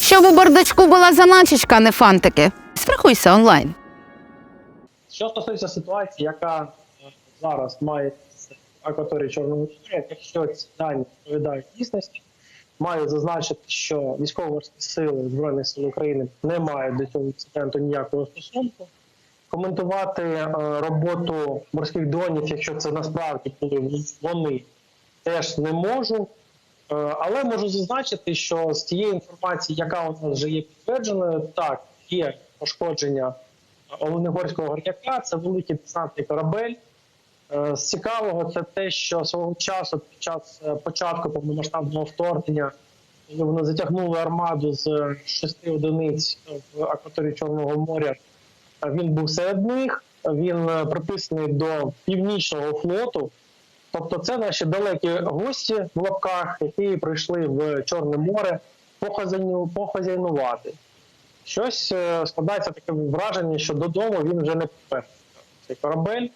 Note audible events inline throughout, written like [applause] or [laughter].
Щоб у бардачку була заначечка, а не фантики. Страхуйся онлайн. Що стосується ситуації, яка е, зараз має акваторії Чорного моря, якщо ці дані відповідають дійсності, маю зазначити, що військово-морські сили Збройних сил України не мають до цього інциденту ніякого стосунку. Коментувати е, роботу морських дронів, якщо це насправді були вони, теж не можу. Е, Але можу зазначити, що з тієї інформації, яка у нас вже є підтвердженою, так, є пошкодження Оленегорського горняка, це великий десантний корабель. Е, З цікавого це те, що свого часу під час е, початку повномасштабного вторгнення вони затягнули армаду з шести одиниць в акваторії Чорного моря. Він був серед них. Він приписаний до північного флоту. Тобто, це наші далекі гості в лапках, які прийшли в Чорне море похазяйну- похазяйнувати. Щось е, складається таке враження, що додому він вже не повернеться. Цей корабель.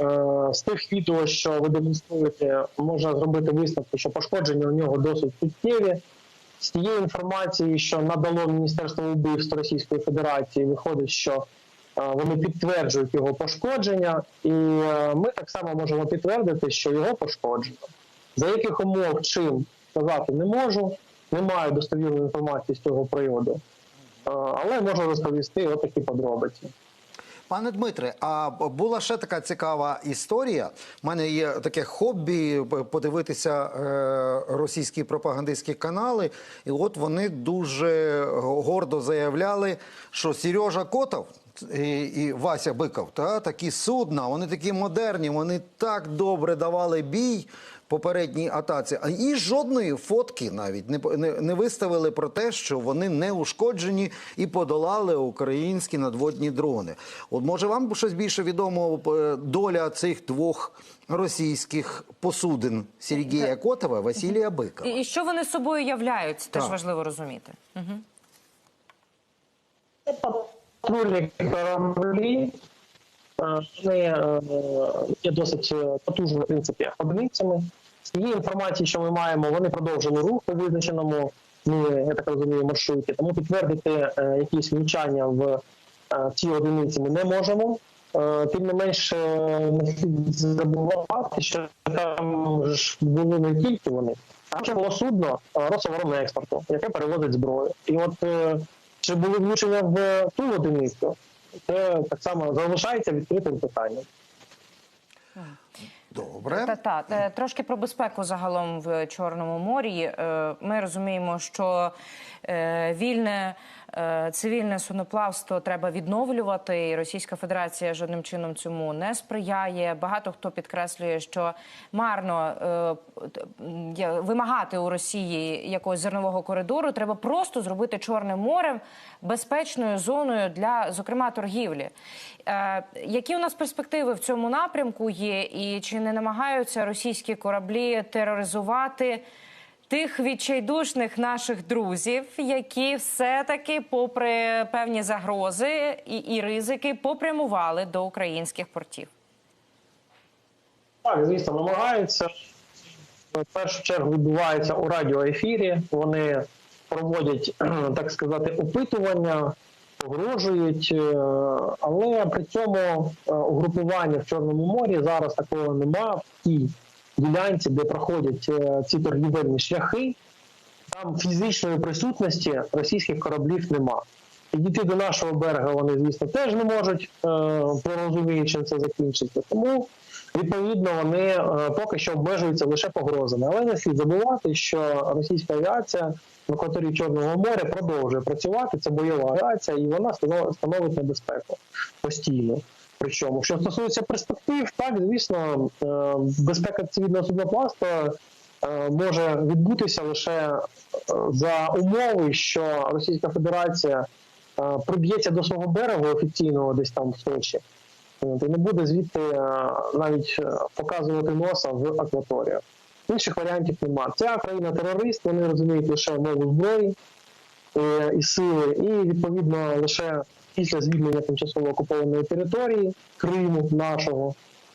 Е, З тих відео, що ви демонструєте, можна зробити висновку, що пошкодження у нього досить суттєві. З тієї інформації, що надало Міністерство вбивств Російської Федерації, виходить, що вони підтверджують його пошкодження, і е, ми так само можемо підтвердити, що його пошкоджено. За яких умов чим сказати не можу, не маю достовірної інформації з цього приводу, Е, але можу розповісти отакі подробиці. Пане Дмитре, а була ще така цікава історія. У мене є таке хобі подивитися е, російські пропагандистські канали, і от вони дуже гордо заявляли, що Сережа Котов. І, і Вася Биков, та такі судна, вони такі модерні, вони так добре давали бій попередній атаці, а і жодної фотки навіть не, по- не, не виставили про те, що вони не ушкоджені і подолали українські надводні дрони. От може вам щось більше відомо е, доля цих двох російських посудин Сергія Котова, Василія Бикова? І, і що вони собою являють, теж Так. важливо розуміти. патрульні е, Вони е, є досить е, потужними в принципі одиницями. З тієї інформації, що ми маємо, вони продовжили рух у визначеному, ну, я так розумію, маршруті. Тому підтвердити е, якісь влучання в е, ці одиниці ми не можемо. Тим не менше, не слід забувати, що там ж були не тільки вони. Там ще було судно е, Рособоронекспорту, яке перевозить зброю. І от чи були влучення в ту одиницю, це так само залишається відкритим питанням. Добре. Та та трошки про безпеку загалом в Чорному морі. Е, Ми розуміємо, що е, вільне цивільне судноплавство треба відновлювати. і Російська Федерація жодним чином цьому не сприяє. Багато хто підкреслює, що марно е, вимагати у Росії якогось зернового коридору. Треба просто зробити Чорним морем безпечною зоною для, зокрема, торгівлі. Е, Які у нас перспективи в цьому напрямку є, і чи не намагаються російські кораблі тероризувати тих відчайдушних наших друзів, які все-таки, попри певні загрози і, і ризики, попрямували до українських портів? Так, звісно, намагаються. В першу чергу відбувається у радіоефірі. Вони проводять, [clears throat] так сказати, опитування, погрожують, е, але при цьому е, угрупування в Чорному морі зараз такого нема. В тій ділянці, де проходять е, ці торгівельні шляхи, там фізичної присутності російських кораблів нема. Підійти до нашого берега вони, звісно, теж не можуть, е, чим це закінчиться. Тому, відповідно, вони е, поки що обмежуються лише погрозами. Але не слід забувати, що російська авіація в акваторії Чорного моря продовжує працювати. Це бойова авіація, і вона станов- становить небезпеку постійно. Причому, що стосується перспектив, так звісно, е, безпека цивільного судноплавства е, може відбутися лише е, за умови, що Російська Федерація приб'ється до свого берегу офіційного десь там в Сочі, і не буде звідти навіть показувати носа в акваторію. Інших варіантів немає. Ця країна терорист, вони розуміють лише мову зброї і сили, і відповідно лише після звільнення тимчасово окупованої території Криму нашого.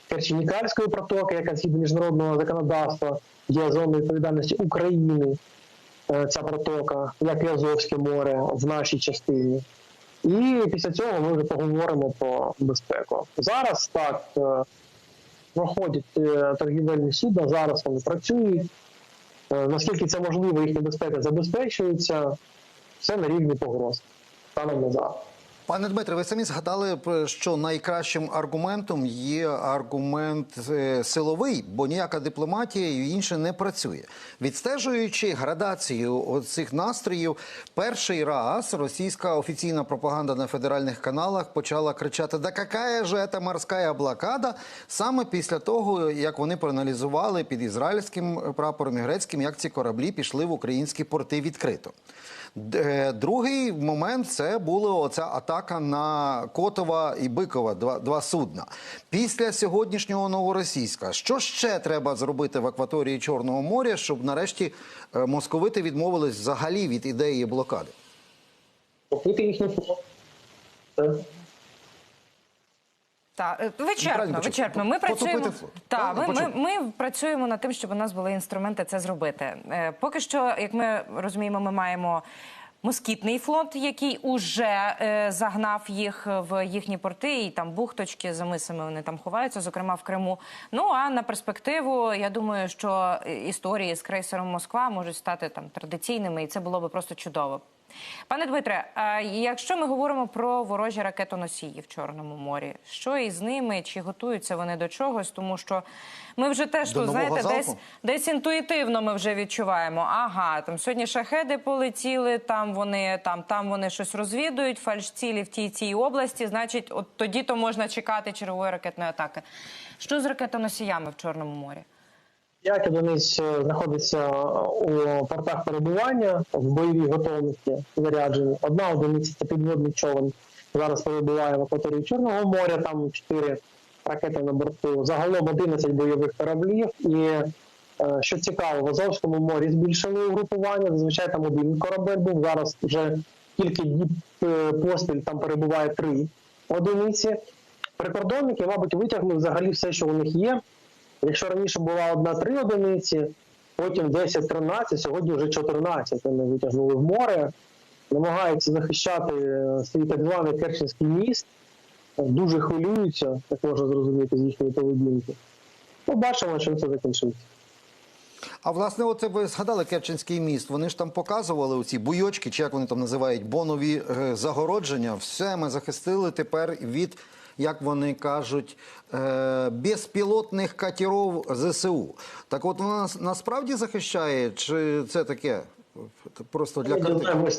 Керченікальської протоки, яка згідно міжнародного законодавства є зоною відповідальності України, е, ця протока, як і Азовське море в нашій частині. І після цього ми вже поговоримо про безпеку. Зараз так е, проходять е, торгівельні судна, зараз вони працюють. Наскільки це можливо, їхня безпека забезпечується, все на рівні погроз. Станом на зараз. Пане Дмитре, ви самі згадали, що найкращим аргументом є аргумент е, силовий, бо ніяка дипломатія і інше не працює. Відстежуючи градацію цих настроїв, перший раз російська офіційна пропаганда на федеральних каналах почала кричати: Да какая же это морська блокада? Саме після того, як вони проаналізували під ізраїльським прапором і грецьким, як ці кораблі пішли в українські порти відкрито. Е, Другий момент це була оця атака на Котова і Бикова, два, два судна. Після сьогоднішнього новоросійська, що ще треба зробити в акваторії Чорного моря, щоб нарешті е, московити відмовились взагалі від ідеї блокади? Купити флот. Так, е, вичерпно, вичерпно. Ми працюємо. Так, ми, ми, ми працюємо над тим, щоб у нас були інструменти це зробити. Е, Поки що, як ми розуміємо, ми маємо. Москітний флот, який уже е, загнав їх в їхні порти, і там бухточки за мисами вони там ховаються, зокрема в Криму. Ну а на перспективу, я думаю, що історії з крейсером Москва можуть стати там традиційними, і це було би просто чудово. Пане Дмитре, якщо ми говоримо про ворожі ракетоносії в Чорному морі, що із ними, чи готуються вони до чогось? Тому що ми вже теж тут, знаєте, залпу? десь, десь інтуїтивно ми вже відчуваємо. Ага, там сьогодні шахеди полетіли, там вони там, там вони щось розвідують, фальшцілі в тій цій області. Значить, от тоді то можна чекати чергової ракетної атаки. Що з ракетоносіями в Чорному морі? П'ять одиниць е, знаходиться у портах перебування в бойовій готовності заряджені. Одна одиниця це підводний човен. Зараз перебуває в акваторії Чорного моря, там чотири ракети на борту. Загалом 11 бойових кораблів. І е, що цікаво, в Азовському морі збільшили угрупування. Зазвичай там один корабель був. Зараз вже кілька діб е, поспіль там перебуває три одиниці. Прикордонники, мабуть, витягли взагалі все, що у них є. Якщо раніше була одна-три одиниці, потім 10-13, сьогодні вже 14 вони витягнули в море, намагаються захищати е, свій так званий Керченський міст, дуже хвилюються, як можна зрозуміти з їхньої поведінки. Побачимо, чим це закінчиться. А власне, оце ви згадали Керченський міст. Вони ж там показували оці буйочки, чи як вони там називають, бонові е, загородження. Все ми захистили тепер від, як вони кажуть, е, безпілотних катерів ЗСУ. Так от вона нас- насправді захищає, чи це таке? Просто для Ми картини.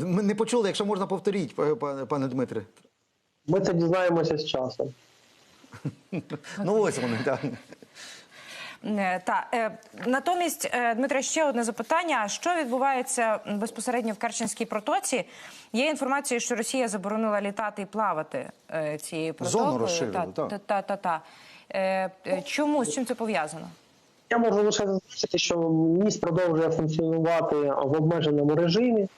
Ми не почули, якщо можна повторіть, пане Дмитре. Ми це дізнаємося з часом. [laughs] Ну ось вони, так. Е, Та е, натомість, е, Дмитре, ще одне запитання: що відбувається безпосередньо в Керченській протоці? Є інформація, що Росія заборонила літати і плавати е, цією протокою. Зону розширили, та, та, та, та, та. Е, е, Чому з чим це пов'язано? Я можу лише зазначити, що міст продовжує функціонувати в обмеженому режимі,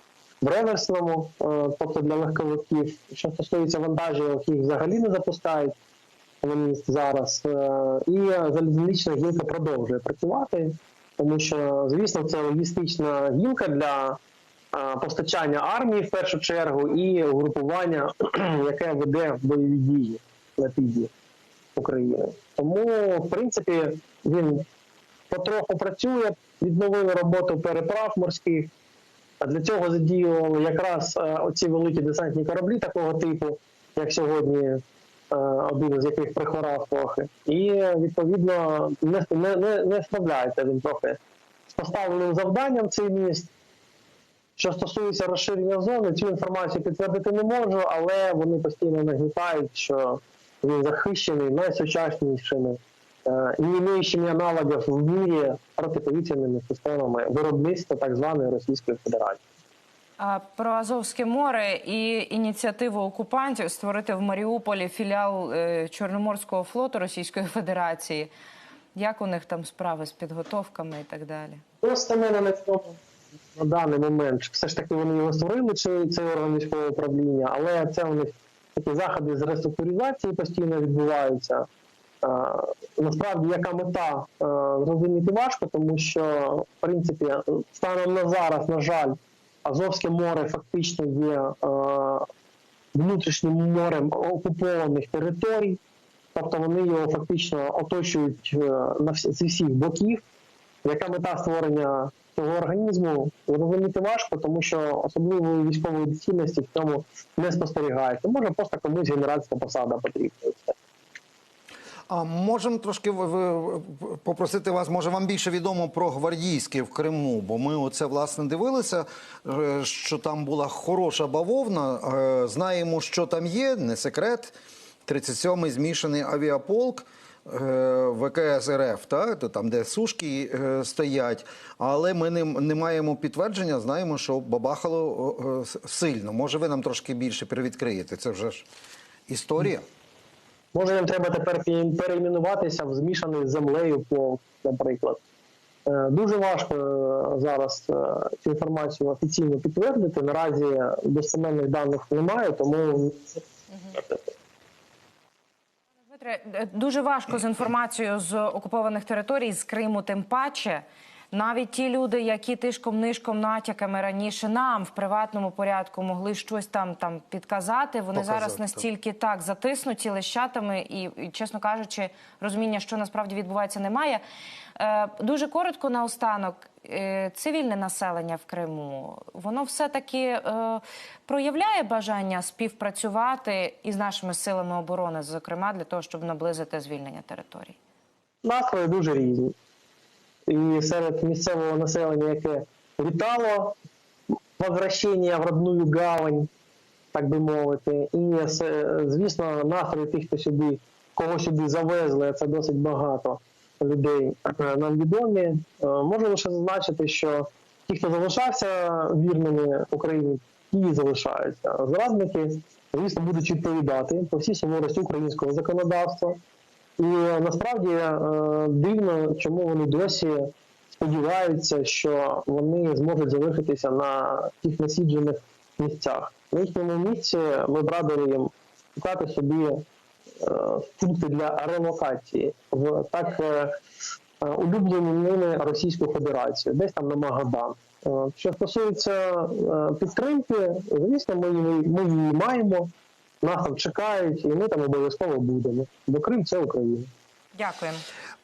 в реверсному, е, тобто для легковиків. Що стосується вантажів, їх взагалі не запускають в міст зараз. Е, І залізнична гілка продовжує працювати, тому що, звісно, це логістична гілка для е, постачання армії в першу чергу і угрупування, [clears throat] яке веде бойові дії на півдні України. Тому, в принципі, він потроху працює, відновили роботу переправ морських. А для цього задіювали якраз е, оці великі десантні кораблі такого типу, як сьогодні один з яких прихворав трохи. І відповідно не, не, не, не справляється він трохи з поставленим завданням цей міст. Що стосується розширення зони, цю інформацію підтвердити не можу, але вони постійно нагнітають, що він захищений найсучаснішими е, не маючими аналогів в мірі протиповітряними системами виробництва так званої Російської Федерації. Про Азовське море і ініціативу окупантів створити в Маріуполі філіал е, Чорноморського флоту Російської Федерації. Як у них там справи з підготовками і так далі? Просто мене на цьому на даний момент все ж таки вони його створили, чи цей орган військового управління, але це у них такі заходи з реструктуризації постійно відбуваються. Насправді, яка мета е, зрозуміти важко, тому що в принципі станом на зараз, на жаль, Азовське море фактично є е, внутрішнім морем окупованих територій, тобто вони його фактично оточують е, на зі всіх боків. Яка мета створення цього організму зрозуміти важко, тому що особливої військової доцільності в цьому не спостерігається. Може просто комусь генеральська посада потрібна. А можемо трошки попросити вас, може вам більше відомо про гвардійське в Криму, бо ми оце власне дивилися, е, що там була хороша бавовна. Е, Знаємо, що там є, не секрет. 37-й змішаний авіаполк. е, ВКС РФ, та, там, де сушки стоять, але ми не, не маємо підтвердження, знаємо, що бабахало сильно. Може, ви нам трошки більше привідкриєте? Це вже ж історія. Може, їм треба тепер перейменуватися в змішаний з землею полк, наприклад. Е, Дуже важко е, зараз е, цю інформацію офіційно підтвердити. Наразі достеменних даних немає, тому дуже важко з інформацією з окупованих територій, з Криму, тим паче. Навіть ті люди, які тишком-нишком натяками раніше нам в приватному порядку могли щось там там підказати, вони Показати, зараз настільки так затиснуті лищатами, і, і, чесно кажучи, розуміння, що насправді відбувається, немає. Е, дуже коротко наостанок. Е, цивільне населення в Криму, воно все-таки е, проявляє бажання співпрацювати із нашими силами оборони, зокрема для того, щоб наблизити звільнення територій. настрої дуже різні. І серед місцевого населення, яке вітало возвращення в родную гавань, так би мовити, і звісно, настрої тих, хто сюди, кого сюди завезли, це досить багато людей е, нам відомі. Е, Можу лише зазначити, що ті, хто залишався вірними Україні, і залишаються. Зрадники, звісно, будуть відповідати по всій суворості українського законодавства. І е, насправді е, дивно, чому вони досі сподіваються, що вони зможуть залишитися на тих насіджених місцях. На їхньому місці ми б радили їм шукати собі е, пункти для релокації в так улюблені ними Російську Федерацію, десь там на Магадан. Що стосується підтримки, звісно, ми її, ми її маємо. Нас там чекають, і ми там обов'язково будемо. Бо Крим це Україна. Дякуємо.